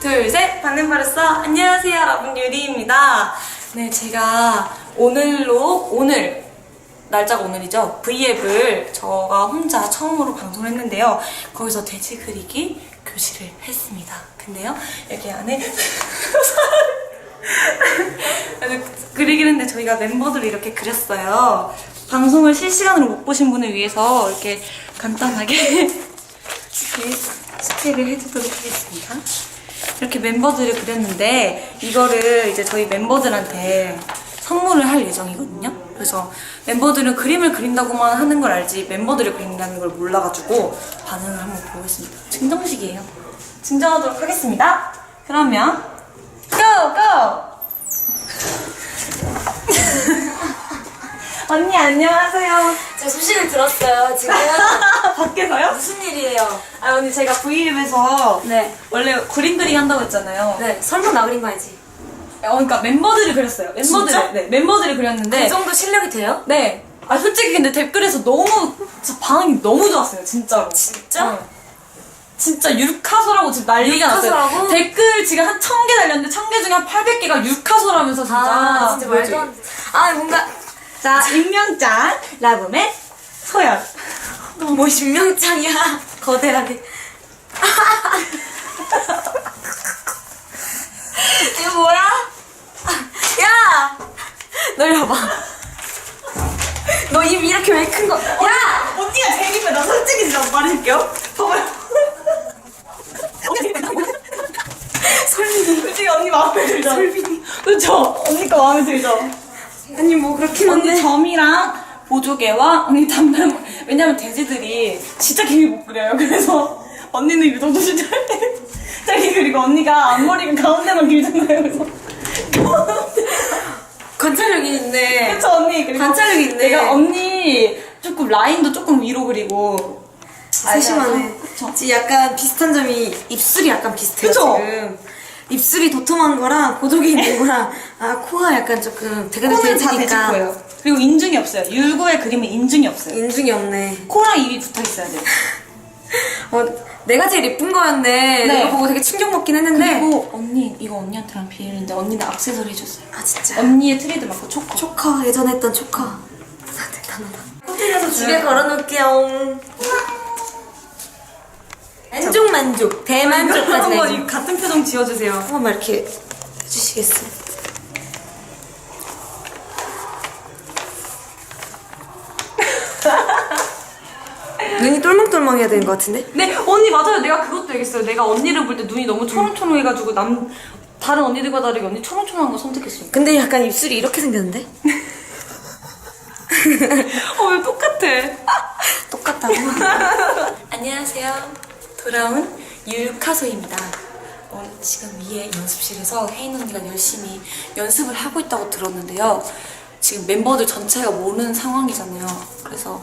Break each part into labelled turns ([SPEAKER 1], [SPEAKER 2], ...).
[SPEAKER 1] 둘, 셋! 반응버렸어! 안녕하세요, 여러분, 유리입니다. 네, 제가 오늘로, 오늘, 날짜가 오늘이죠. V앱을 저가 혼자 처음으로 방송을 했는데요. 거기서 돼지 그리기 교실을 했습니다. 근데요, 여기 안에. 그리기를 했는데 저희가 멤버들을 이렇게 그렸어요. 방송을 실시간으로 못 보신 분을 위해서 이렇게 간단하게 스케일을 해주도록 하겠습니다. 이렇게 멤버들을 그렸는데 이거를 이제 저희 멤버들한테 선물을 할 예정이거든요. 그래서 멤버들은 그림을 그린다고만 하는 걸 알지 멤버들이 그린다는 걸 몰라가지고 반응을 한번 보겠습니다. 증정식이에요. 증정하도록 하겠습니다. 그러면 고! 고! 언니 안녕하세요.
[SPEAKER 2] 제가 소식을 들었어요. 지금
[SPEAKER 1] 밖에서요?
[SPEAKER 2] 무슨 일이에요?
[SPEAKER 1] 아 언니 제가 V앱에서
[SPEAKER 2] 네.
[SPEAKER 1] 원래 그림 그리기 한다고 했잖아요.
[SPEAKER 2] 네. 설마 나 그린 거 알지?
[SPEAKER 1] 어, 그러니까 멤버들이 그렸어요. 멤버들이
[SPEAKER 2] 진짜?
[SPEAKER 1] 네 멤버들이 그렸는데
[SPEAKER 2] 그 정도 실력이 돼요?
[SPEAKER 1] 네. 아 솔직히 근데 댓글에서 너무 진짜 반응이 너무 좋았어요. 진짜로.
[SPEAKER 2] 진짜?
[SPEAKER 1] 어. 진짜 유카소라고 지금 난리가 났어요.
[SPEAKER 2] 유카소라고?
[SPEAKER 1] 댓글 지금 한 천 개 달렸는데 천 개 중에 한 800개가 유카소라면서 진짜.
[SPEAKER 2] 아, 진짜? 말도 안 돼. 아, 뭔가.
[SPEAKER 1] 자, 임명장 라붐의 소연.
[SPEAKER 2] 뭐, 신명장이야. 거대하게. 이거 뭐야? 야! 너 와봐. 너 입 이렇게 왜 큰 거? 야!
[SPEAKER 1] 언니가 제일 이뻐. 나 솔직히 진짜 말해줄게요. 봐봐요.
[SPEAKER 2] 설민이.
[SPEAKER 1] 솔직히 언니 마음에 들죠?
[SPEAKER 2] 설빈이.
[SPEAKER 1] 그쵸? 언니 거 마음에 들죠?
[SPEAKER 2] 아니, 뭐, 그렇긴
[SPEAKER 1] 언니
[SPEAKER 2] 한데.
[SPEAKER 1] 점이랑 보조개와 언니 담당 왜냐면 돼지들이 진짜 길게 못 그려요 그래서 언니는 유독 도시 짧게 짧게 그리고 언니가 앞머리가 가운데만 길잖아요 그래서
[SPEAKER 2] 관찰력이 있네.
[SPEAKER 1] 그쵸 언니 그리고
[SPEAKER 2] 관찰력이 있네.
[SPEAKER 1] 내가 언니 조금 라인도 조금 위로 그리고
[SPEAKER 2] 세심하네.
[SPEAKER 1] 그쵸
[SPEAKER 2] 지금 약간 비슷한 점이 입술이 약간 비슷해요
[SPEAKER 1] 그쵸?
[SPEAKER 2] 지금. 입술이 도톰한 거랑 보조개 있는 거랑 아 코가 약간 조금
[SPEAKER 1] 코는 다 돼지
[SPEAKER 2] 돼지니까
[SPEAKER 1] 거예요 그리고 인중이 없어요 율구의 그림은 인중이 없어요
[SPEAKER 2] 인중이 없네.
[SPEAKER 1] 코랑 입이 붙어 있어야 돼요
[SPEAKER 2] 어 내가 제일 예쁜 거였네.
[SPEAKER 1] 네.
[SPEAKER 2] 이거 보고 되게 충격 먹긴 했는데.
[SPEAKER 1] 그리고 언니 이거 언니한테랑 비밀인데 언니는 악세서리 해줬어요
[SPEAKER 2] 아 진짜.
[SPEAKER 1] 언니의 트레이드 마크 초코
[SPEAKER 2] 초커 예전에 했던 초커. 아 대단하다.
[SPEAKER 1] 호텔에서
[SPEAKER 2] 집에 걸어놓을게요. 만족 만족 대만족까지.
[SPEAKER 1] 한번. 이 같은 표정 지어주세요.
[SPEAKER 2] 한 번만 이렇게 해주시겠어요? 눈이 똘망똘망해야 되는 것 같은데?
[SPEAKER 1] 네, 언니 맞아요. 내가 그것도 얘기했어요. 내가 언니를 볼 때 눈이 너무 초롱초롱해가지고 남 다른 언니들과 다르게 언니 초롱초롱한 거 선택했어요.
[SPEAKER 2] 근데 약간 입술이 이렇게 생겼는데?
[SPEAKER 1] 어왜 똑같아?
[SPEAKER 2] 똑같다고?
[SPEAKER 1] 안녕하세요. 돌아온 율카소입니다. 어, 지금 위에 연습실에서 혜인 언니가 열심히 연습을 하고 있다고 들었는데요. 지금 member들 전체가 모르는 상황이잖아요. 그래서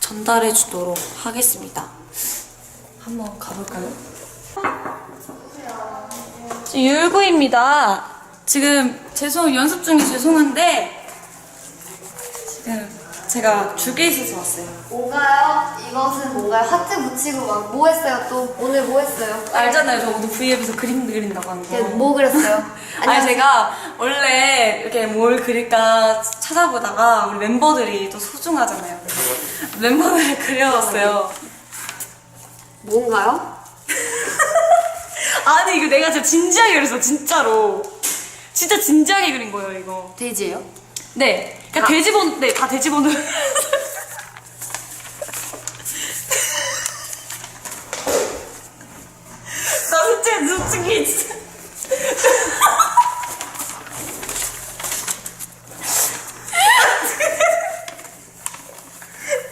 [SPEAKER 1] 전달해 주도록 하겠습니다. 한번 가볼까요? 율구입니다. 지금 죄송 연습 중에 죄송한데 지금 제가 주게이트에서 왔어요.
[SPEAKER 3] 뭔가요? 이것은 뭔가요? 하트 붙이고 막 뭐 했어요 또? 오늘 뭐 했어요?
[SPEAKER 1] 알잖아요. 저 오늘 V앱에서 그림 그린다고 하는 거.
[SPEAKER 3] 뭐 그렸어요?
[SPEAKER 1] 아니 제가 원래 이렇게 뭘 그릴까 찾아보다가 우리 멤버들이 또 소중하잖아요. 그래서 멤버들을 그려봤어요.
[SPEAKER 3] 뭔가요?
[SPEAKER 1] 아니 이거 내가 진짜 진지하게 그렸어 진짜로. 진짜 진지하게 그린 거예요 이거.
[SPEAKER 3] 돼지예요?
[SPEAKER 1] 네. 그러니까 돼지본 네다 돼지본을. 나 솔직히 솔직히 진짜.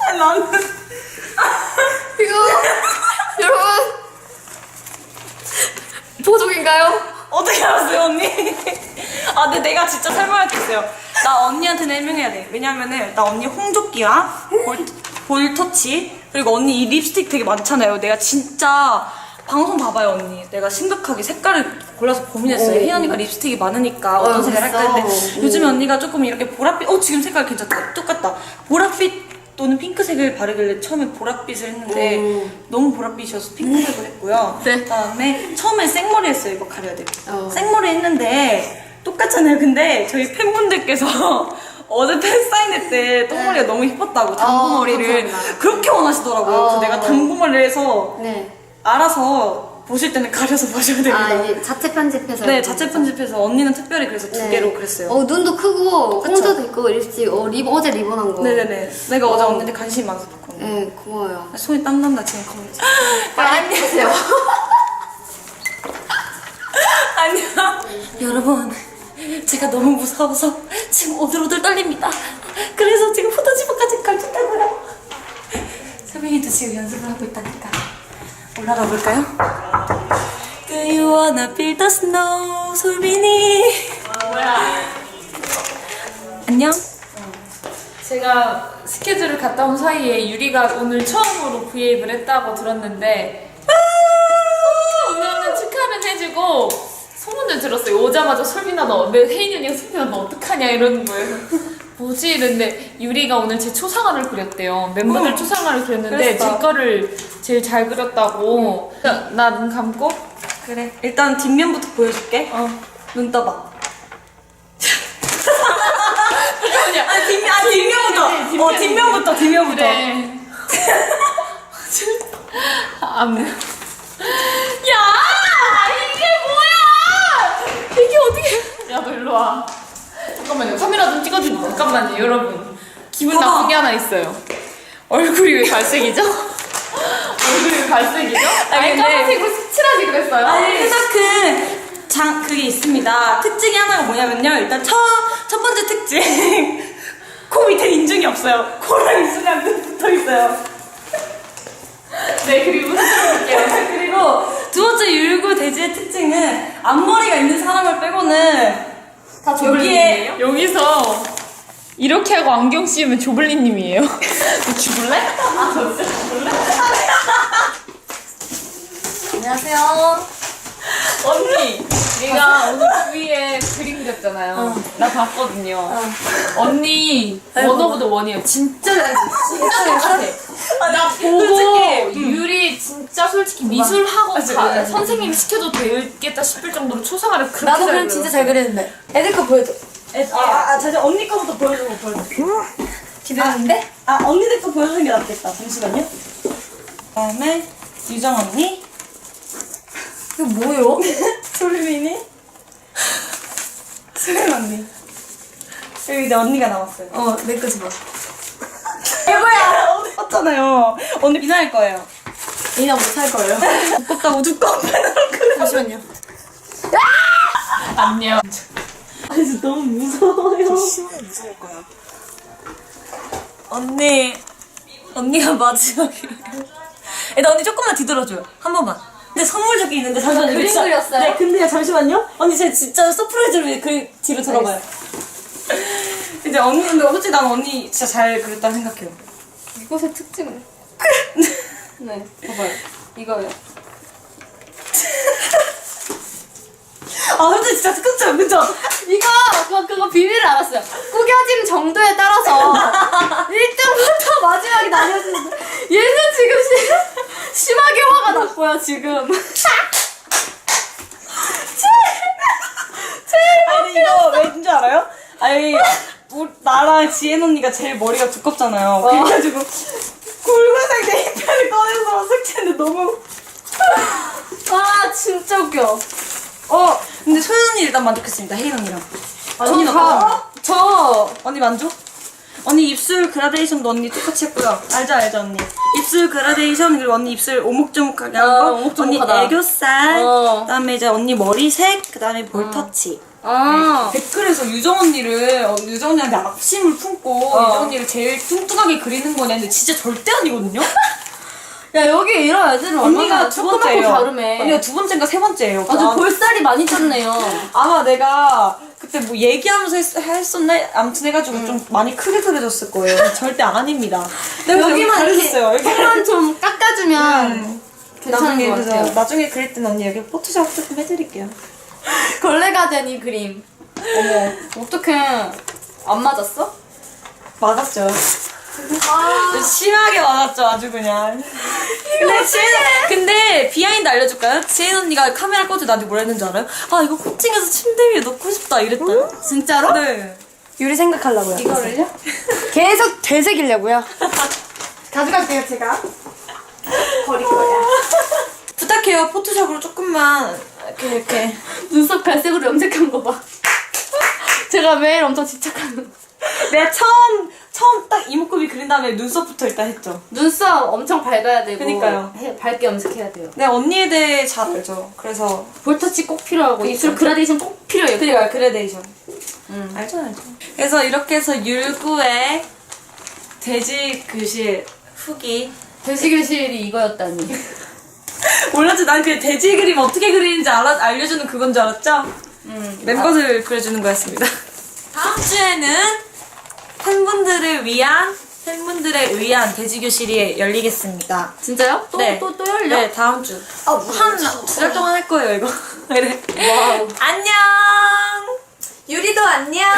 [SPEAKER 1] 아니, 나는
[SPEAKER 3] 이거 여러분 보조인가요?
[SPEAKER 1] 어떻게 알았어요 언니? 아 근데 내가 진짜 설명할 게 있어요 나 언니한테 는 해명해야 돼 왜냐면은 나 언니 홍조끼랑 볼, 볼터치 그리고 언니 이 립스틱 되게 많잖아요 내가 진짜 방송 봐봐요 언니 내가 심각하게 색깔을 골라서 고민했어요 혜연 언니가 립스틱이 많으니까 어떤
[SPEAKER 3] 어,
[SPEAKER 1] 색깔 할까
[SPEAKER 3] 그랬어.
[SPEAKER 1] 했는데
[SPEAKER 3] 오.
[SPEAKER 1] 요즘에 언니가 조금 이렇게 보랏빛 어 지금 색깔 괜찮다 똑같다 보랏빛 또는 핑크색을 바르길래 처음에 보랏빛을 했는데
[SPEAKER 2] 오.
[SPEAKER 1] 너무 보랏빛이어서 핑크색을 했고요.
[SPEAKER 2] 네.
[SPEAKER 1] 그다음에 처음에 생머리 했어요. 이거 가려야 돼요.
[SPEAKER 2] 어.
[SPEAKER 1] 생머리 했는데 똑같잖아요. 근데 저희 팬분들께서 어제 팬 사인회 때 똥머리가 너무 이뻤다고 당구머리를
[SPEAKER 3] 네. 감사합니다.
[SPEAKER 1] 그렇게 원하시더라고요.
[SPEAKER 3] 어.
[SPEAKER 1] 그래서 내가 당구머리를 해서
[SPEAKER 3] 네.
[SPEAKER 1] 알아서 보실 때는 가려서 보셔야 됩니다.
[SPEAKER 3] 아 이게 자체 편집해서.
[SPEAKER 1] 네, 자체 편집해서 언니는 특별히 그래서 두
[SPEAKER 3] 네.
[SPEAKER 1] 개로 그랬어요.
[SPEAKER 3] 어 눈도 크고
[SPEAKER 1] 그쵸?
[SPEAKER 3] 홍조도 있고 립스틱. 어 리본 어제 리본 한 거.
[SPEAKER 1] 네네네. 내가 어제
[SPEAKER 3] 어.
[SPEAKER 1] 언니한테 관심이 많아서 봤거든요.
[SPEAKER 3] 네 고마워요.
[SPEAKER 1] 손이 땀난다 지금 거의.
[SPEAKER 3] 안녕하세요.
[SPEAKER 1] 안녕. 여러분, 제가 너무 무서워서 지금 오들오들 떨립니다. 그래서 지금 포토집까지 갈쳤다고요. 세빈이도 지금 연습을 하고 있다니까. 올라가 볼까요? Do you wanna feel the snow, 솔빈이?
[SPEAKER 4] 뭐야?
[SPEAKER 1] 안녕.
[SPEAKER 4] 제가 스케줄을 갔다 온 사이에 유리가 오늘 처음으로 브이앱을 했다고 들었는데 아, 우리는 축하는 해주고 소문을 들었어요. 오자마자 솔빈아 너, 내 혜인이 언니가 솔빈아 너 어떡하냐 이러는 거예요. 뭐지 이랬는데 유리가 오늘 제 초상화를 그렸대요. 멤버들
[SPEAKER 1] 어.
[SPEAKER 4] 초상화를 그렸는데
[SPEAKER 1] 그랬어.
[SPEAKER 4] 제 거를 제일 잘 그렸다고. 나 눈 감고
[SPEAKER 1] 그래. 일단 뒷면부터 보여줄게.
[SPEAKER 4] 어.
[SPEAKER 1] 눈 떠봐.
[SPEAKER 4] 잠깐만요.
[SPEAKER 1] 아, 뒷면, 아, 뒷면부터. 어, 뒷면부터, 뒷면부터.
[SPEAKER 4] 그래. 안. 야! 이게 어떻게. 야, 너 일로 와. 잠깐만요. 카메라 좀 찍어주세요. 잠깐만요, 여러분. 기분
[SPEAKER 1] 봐봐.
[SPEAKER 4] 나쁜 게 하나 있어요. 얼굴이 왜 갈색이죠? 얼굴이 왜 갈색이죠? 아니,
[SPEAKER 1] 근데-
[SPEAKER 4] 까만색으로 색칠하지 그랬어요.
[SPEAKER 1] 아니, 살짝 그, 장, 그게 있습니다. 특징이 하나가 뭐냐면요. 일단 첫, 첫 번째 특징. 코 밑에 인중이 없어요. 코랑 인중이랑 눈 붙어 있어요.
[SPEAKER 4] 네, 그리고.
[SPEAKER 1] 그리고 두 번째 율구 돼지의 특징은 앞머리가 있는 사람을 빼고는
[SPEAKER 3] 다
[SPEAKER 1] 여기에
[SPEAKER 4] 여기서 이렇게 하고 안경 씌우면 조블리님이에요. 너 죽을래? 아, 너 진짜 죽을래?
[SPEAKER 3] 안녕하세요.
[SPEAKER 4] 언니, 내가 오늘 주위에 그림 그렸잖아요. 나 봤거든요. 언니 원어보다 원이에요. 진짜 잘 진짜 똑같아. 나 보고
[SPEAKER 1] 솔직히,
[SPEAKER 4] 유리 진짜 솔직히 미술 학원
[SPEAKER 1] 맞아,
[SPEAKER 4] 가. 선생님이 시켜도 되겠다 싶을 정도로 초상화를 그렇게
[SPEAKER 3] 나도
[SPEAKER 4] 잘
[SPEAKER 3] 그림 진짜. 잘 그리는데. 애들 거 보여줘.
[SPEAKER 1] 아, 아, 아, 잠시 언니 거부터 보여주고 보여줄게.
[SPEAKER 3] 기대하는데?
[SPEAKER 1] 아, 언니들 거 보여주는 게 낫겠다. 잠시만요. 그다음에 유정 언니,
[SPEAKER 3] 이거 뭐예요?
[SPEAKER 1] 솔빈이, 수현 언니. 여기 내 언니가 나왔어요.
[SPEAKER 3] 어, 내 거지 봐.
[SPEAKER 1] 이거야! 언니 비나일 거예요.
[SPEAKER 3] 이나 못할 거예요.
[SPEAKER 1] 두껍다고 두꺼운 펜으로 그려.
[SPEAKER 3] 잠시만요.
[SPEAKER 4] 안녕.
[SPEAKER 1] 아, 진짜 너무 무서워요. 무서울 거야. 언니, 언니가 마지막에. 일단 언니 조금만 뒤돌아줘요. 한 번만. 근데 선물 줄게 있는데 잠시만요.
[SPEAKER 3] 그림
[SPEAKER 1] 진짜-
[SPEAKER 3] 그렸어요?
[SPEAKER 1] 네, 근데요, 잠시만요. 언니 제가 진짜 서프라이즈를 위해 그 뒤로 돌아봐요. 이제 언니, 근데 솔직히 난 언니 진짜 잘 그렸다고 생각해요.
[SPEAKER 3] 이것의 특징은? 네.
[SPEAKER 1] 봐봐요.
[SPEAKER 3] 이거요.
[SPEAKER 1] 아, 솔직히 진짜 그쵸, 그쵸?
[SPEAKER 3] 이거 그 그거 비밀을 알았어요. 구겨짐 정도에 따라서 1등부터 마지막에 나뉘어지는데 얘는 지금 시, 심하게 화가 났고요 지금.
[SPEAKER 1] 아니, 이거 왠줄 알아요? 아니, 우리, 나랑 지혜 언니가 제일 머리가 두껍잖아요. 그래가지고, 굵은색 네이프를 꺼내서 색칠했는데 너무.
[SPEAKER 3] 아 진짜 웃겨.
[SPEAKER 1] 어, 근데 소연 언니 일단 만족했습니다. 혜인 언니랑. 언니는
[SPEAKER 3] 저 다-? 저
[SPEAKER 1] 언니 만족? 언니 입술 그라데이션도 언니 똑같이 했고요. 알죠, 알죠, 언니. 입술 그라데이션, 그리고 언니 입술 오목조목하게 한
[SPEAKER 3] 어,
[SPEAKER 1] 거.
[SPEAKER 3] 오목조목하다.
[SPEAKER 1] 언니 애교살.
[SPEAKER 3] 어.
[SPEAKER 1] 그 다음에 이제 언니 머리색. 그 다음에 볼 터치.
[SPEAKER 3] 아.
[SPEAKER 1] 댓글에서 유정 언니를, 어, 유정 언니한테 악심을 품고,
[SPEAKER 3] 어.
[SPEAKER 1] 유정 언니를 제일 뚱뚱하게 그리는 거냐 했는데 진짜 절대 아니거든요?
[SPEAKER 3] 야 여기 이런 애들은
[SPEAKER 1] 언니가 두
[SPEAKER 3] 조그맣고
[SPEAKER 1] 번째예요.
[SPEAKER 3] 다름해.
[SPEAKER 1] 언니가 두 번째인가 세 번째예요.
[SPEAKER 3] 아주
[SPEAKER 1] 아,
[SPEAKER 3] 볼살이 많이 쪘네요.
[SPEAKER 1] 아마 내가 그때 뭐 얘기하면서 했, 했었나? 아무튼 해가지고 좀 많이 크게 그려졌을 거예요. 절대 아닙니다. 내가
[SPEAKER 3] 여기만
[SPEAKER 1] 가려졌어요.
[SPEAKER 3] 이렇게 턱만 좀 깎아주면 괜찮은
[SPEAKER 1] 나중에
[SPEAKER 3] 것
[SPEAKER 1] 그래서
[SPEAKER 3] 같아요.
[SPEAKER 1] 나중에 그릴 때는 언니 여기 포토샵 조금 해드릴게요.
[SPEAKER 3] 걸레가 된 이 그림. 어머 어떡해. 안 맞았어?
[SPEAKER 1] 맞았죠. 심하게 맞았죠, 아주 그냥. 근데 지혜, 근데 비하인드 알려줄까요? 지혜 언니가 카메라 꺼져 나한테 뭐라 했는지 알아요? 아, 이거 코팅해서 침대 위에 넣고 싶다, 이랬다.
[SPEAKER 3] 진짜로?
[SPEAKER 1] 네.
[SPEAKER 2] 유리 생각하려고요.
[SPEAKER 3] 이거를요?
[SPEAKER 2] 계속 되새기려고요.
[SPEAKER 3] 가져갈게요, 제가. 버릴 거야.
[SPEAKER 1] 부탁해요, 포토샵으로 조금만. 이렇게, 이렇게.
[SPEAKER 3] 눈썹 갈색으로 염색한 거 봐. 제가 매일 엄청 집착하는 거.
[SPEAKER 1] 내가 처음, 처음 딱 이목구비 그린 다음에 눈썹부터 일단 했죠.
[SPEAKER 3] 눈썹 엄청 밝아야 되고.
[SPEAKER 1] 그니까요.
[SPEAKER 3] 해- 밝게 염색해야 돼요.
[SPEAKER 1] 내가 언니에 대해 잘 알죠. 그래서.
[SPEAKER 3] 볼터치 꼭 필요하고 입술 그라데이션 꼭 필요해요.
[SPEAKER 1] 그리고 그레데이션. 알죠, 알죠. 그래서 이렇게 해서 율구의 돼지 교실 후기.
[SPEAKER 3] 돼지 교실이 이거였다니.
[SPEAKER 1] 몰랐지? 난 그 돼지 그림 어떻게 그리는지 알아, 알려주는 그건 줄 알았죠? 멤버들 그려주는 거였습니다. 다음 주에는 팬분들을 위한, 팬분들을 위한 돼지 교실이 열리겠습니다.
[SPEAKER 3] 진짜요? 또,
[SPEAKER 1] 네.
[SPEAKER 3] 또, 또 열려?
[SPEAKER 1] 네, 다음 주.
[SPEAKER 2] 아,
[SPEAKER 1] 한 두달 동안 할 거예요, 이거. 그래.
[SPEAKER 3] 와우.
[SPEAKER 1] 안녕!
[SPEAKER 2] 유리도 안녕.